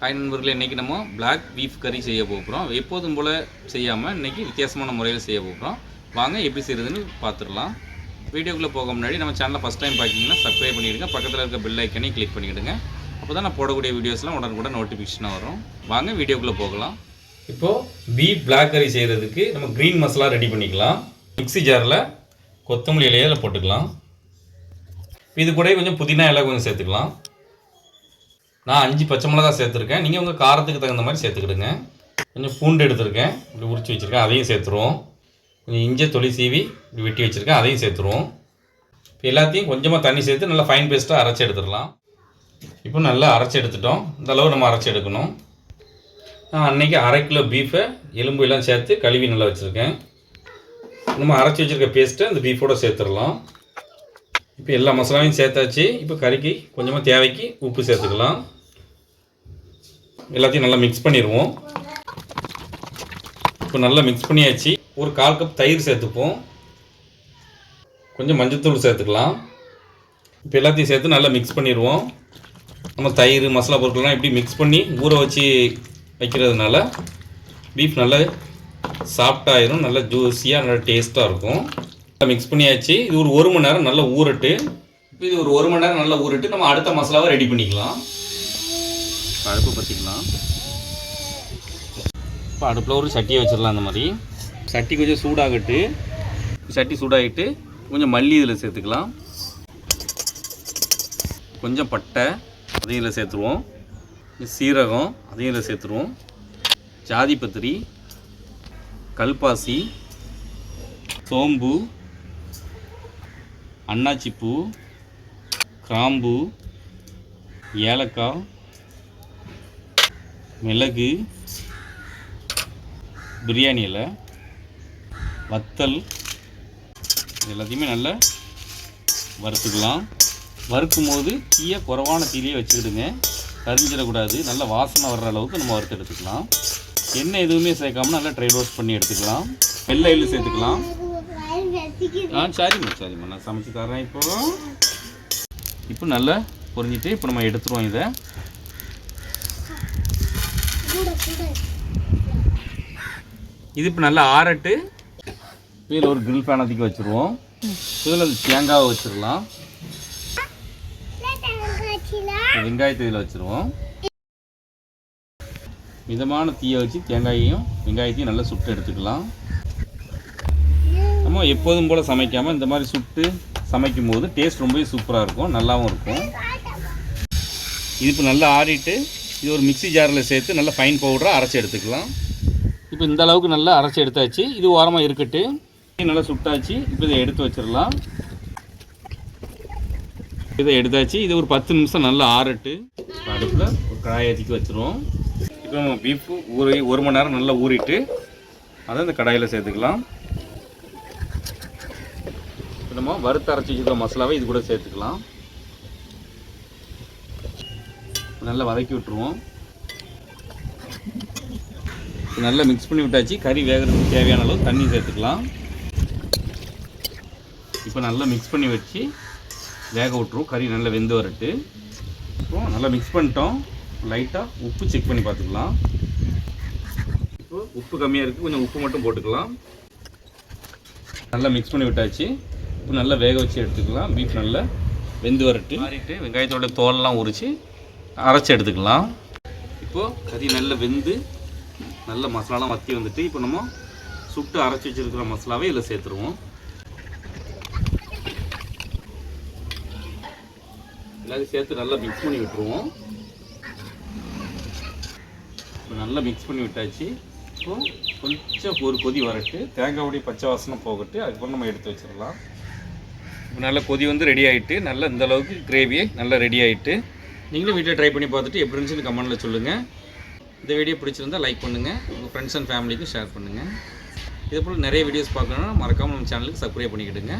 Hi நண்பர்களே இன்றைக்கி நம்ம பிளாக் பீஃப் கறி செய்ய போகிறோம் எப்போதும் போல் செய்யாமல் இன்றைக்கி வித்தியாசமான முறையில் செய்ய போகிறோம் வாங்க எப்படி செய்கிறதுன்னு பார்த்துடலாம் வீடியோக்குள்ளே போக முன்னாடி நம்ம சேனலை ஃபஸ்ட் டைம் பார்க்கிங்கன்னா சப்ஸ்கிரைப் பண்ணிவிடுங்க பக்கத்தில் இருக்க பெல் ஐக்கனையும் கிளிக் பண்ணிவிடுங்க அப்போ தான் நான் போடக்கூடிய வீடியோஸ்லாம் உடனுக்குடன் நோட்டிஃபிகேஷனாக வரும். வாங்க வீடியோக்குள்ளே போகலாம். இப்போது பீஃப் பிளாக் கறி செய்கிறதுக்கு நம்ம க்ரீன் மசாலா ரெடி பண்ணிக்கலாம். மிக்ஸி ஜாரில் கொத்தமல்லி இலையில போட்டுக்கலாம். இது கூட கொஞ்சம் புதினா இலை கொஞ்சம் சேர்த்துக்கலாம். நான் அஞ்சு பச்சை மிளகா சேர்த்துருக்கேன். நீங்கள் உங்கள் காரத்துக்கு தகுந்த மாதிரி சேர்த்துக்கிடுங்க. கொஞ்சம் பூண்டு எடுத்திருக்கேன். இப்படி உரிச்சு வச்சுருக்கேன். அதையும் சேர்த்துருவோம். கொஞ்சம் இஞ்சி தொளி சீவி இப்படி வெட்டி வச்சுருக்கேன். அதையும் சேர்த்துருவோம். இப்போ எல்லாத்தையும் கொஞ்சமாக தண்ணி சேர்த்து நல்லா ஃபைன் பேஸ்ட்டாக அரைச்சி எடுத்துடலாம். இப்போ நல்லா அரைச்சி எடுத்துட்டோம். இந்த அளவு நம்ம அரைச்சி எடுக்கணும். நான் அன்றைக்கி அரை கிலோ பீஃபை எலும்பு எல்லாம் சேர்த்து கழுவி நல்லா வச்சுருக்கேன். நம்ம அரைச்சி வச்சுருக்க பேஸ்ட்டை அந்த பீஃபோட சேர்த்துடலாம். இப்போ எல்லா மசாலாவையும் சேர்த்தாச்சு. இப்போ கறிக்கு கொஞ்சமாக தேவைக்கு உப்பு சேர்த்துக்கலாம். எல்லாத்தையும் நல்லா மிக்ஸ் பண்ணிடுவோம். இப்போ நல்லா மிக்ஸ் பண்ணியாச்சு. ஒரு கால் கப் தயிர் சேர்த்துப்போம். கொஞ்சம் மஞ்சத்தூள் சேர்த்துக்கலாம். இப்போ எல்லாத்தையும் சேர்த்து நல்லா மிக்ஸ் பண்ணிடுவோம். நம்ம தயிர் மசாலா பொருட்கள்லாம் இப்படி மிக்ஸ் பண்ணி ஊற வச்சு வைக்கிறதுனால பீஃப் நல்லா சாஃப்டாயிரும் நல்லா ஜூஸியாக நல்லா டேஸ்ட்டாக இருக்கும். நல்லா மிக்ஸ் பண்ணியாச்சு. இது ஒரு ஒரு மணி நேரம் நல்லா ஊறட்டு. இப்போ இது ஒரு ஒரு மணி நேரம் நல்லா ஊறட்டு. நம்ம அடுத்த மசாலாவை ரெடி பண்ணிக்கலாம். இப்போ அடுப்பை பற்றிக்கலாம் இப்போ அடுப்பில் ஒரு சட்டியை வச்சிடலாம் அந்த மாதிரி. சட்டி கொஞ்சம் சூடாகட்டு. சட்டி சூடாகிட்டு கொஞ்சம் மல்லி இதில் சேர்த்துக்கலாம். கொஞ்சம் பட்டை அதையும் இதில் சேர்த்துருவோம். சீரகம் அதையும் இதில் சேர்த்துருவோம். ஜாதி பத்திரி கல்பாசி சோம்பு அன்னாச்சிப்பூ கிராம்பு ஏலக்காய் மிளகு பிரியாணி இலை வத்தல் இது எல்லாத்தையுமே நல்லா வறுத்துக்கலாம். வறுக்கும் போது தீயை குறைவான தீலையே வச்சுக்கிடுங்க. கரிஞ்சிடக்கூடாது. நல்ல வாசனை வர்ற அளவுக்கு நம்ம வறுத்து எடுத்துக்கலாம். எண்ணெய் எதுவுமே சேர்க்காம நல்லா ட்ரை ரோஸ்ட் பண்ணி எடுத்துக்கலாம். வெள்ளை எள்ளு சேர்த்துக்கலாம். ஆ சரிம்மா சரிம்மா. நான் சமைச்சு தரேன் இப்போ. இப்போ நல்லா பொரிஞ்சிட்டு இப்போ நம்ம எடுத்துருவோம் இதை. இது இப்போ நல்லா ஆறட்டு. இதில் ஒரு கிரில் pan வச்சுருவோம். இதில் தேங்காவை வச்சிடலாம். வெங்காயத்தை இதில் வச்சுருவோம். மிதமான தீயை வச்சு தேங்காயையும் வெங்காயத்தையும் நல்லா சுட்டு எடுத்துக்கலாம். நம்ம எப்போதும் போல் சமைக்காமல் இந்த மாதிரி சுட்டு சமைக்கும் போது டேஸ்ட் ரொம்பவே சூப்பராக இருக்கும். நல்லாவும் இருக்கும். இது இப்போ நல்லா ஆறிட்டு இது ஒரு மிக்ஸி ஜாரில் சேர்த்து நல்லா ஃபைன் பவுடராக அரைச்சி எடுத்துக்கலாம். இப்போ இந்த அளவுக்கு நல்லா அரைச்சி எடுத்தாச்சு. இது ஓரமாக இருக்கட்டு. நல்லா சுட்டாச்சு. இப்போ இதை எடுத்து வச்சிடலாம். இதை எடுத்தாச்சு. இது ஒரு பத்து நிமிஷம் நல்லா ஆறட்டு. அடுப்பில் ஒரு கடாயை ஏற்றிக்கு வச்சுருவோம். இப்போ நம்ம பீஃபு ஊறி ஒரு மணி நேரம் நல்லா ஊறிட்டு அதை இந்த கடாயில் சேர்த்துக்கலாம். இப்போ நம்ம வறுத்து அரைச்சி வச்சுருக்க மசாலாவை இது கூட சேர்த்துக்கலாம். நல்லா வதக்கி விட்டுருவோம். நல்லா மிக்ஸ் பண்ணி விட்டாச்சு. கறி வேகிறதுக்கு தேவையான அளவு தண்ணி சேர்த்துக்கலாம். இப்போ நல்லா மிக்ஸ் பண்ணி வச்சு வேக விட்டுருவோம். கறி நல்லா வெந்து வரட்டு. அப்புறம் நல்லா மிக்ஸ் பண்ணிட்டோம். லைட்டாக உப்பு செக் பண்ணி பார்த்துக்கலாம். இப்போ உப்பு கம்மியாக இருக்குது கொஞ்சம் உப்பு மட்டும் போட்டுக்கலாம். நல்லா மிக்ஸ் பண்ணி விட்டாச்சு. இப்போ நல்லா வேக வச்சு எடுத்துக்கலாம். பீஃப் நல்லா வெந்து வரட்டு. மாறிட்டு வெங்காயத்தோட தோலெல்லாம் உரித்து அரைச்சி எடுத்துக்கலாம். இப்போது கறி நல்லா வெந்து நல்ல மசாலாலாம் வற்றி வந்துட்டு இப்போ நம்ம சுட்டு அரைச்சி வச்சிருக்கிற மசாலாவே இதில் சேர்த்துருவோம். எல்லாத்தையும் சேர்த்து நல்லா மிக்ஸ் பண்ணி விட்டுருவோம். இப்போ நல்லா மிக்ஸ் பண்ணி விட்டாச்சு. இப்போ கொஞ்சம் ஒரு கொதி வரட்டு. தேங்காய் பச்சை வாசனை போகட்டு அதுக்கப்புறம் நம்ம எடுத்து வச்சிடலாம். இப்போ நல்லா கொதி வந்து ரெடி ஆகிட்டு நல்லா இந்த அளவுக்கு கிரேவி நல்லா ரெடி ஆகிட்டு நீங்களும் வீட்டில் ட்ரை பண்ணி பார்த்துட்டு எப்படி இருந்துச்சுன்னு கமெண்ட்டில் சொல்லுங்கள் இந்த வீடியோ பிடிச்சிருந்தா லைக் பண்ணுங்கள் உங்கள் ஃப்ரெண்ட்ஸ் அண்ட் ஃபேமிலிக்கும் ஷேர் பண்ணுங்கள் இதே போல் நிறைய வீடியோஸ் பார்க்கணுன்னா மறக்காமல் நம்ம சேனலுக்கு சப்ஸ்கிரைப் பண்ணிக்கிடுங்க.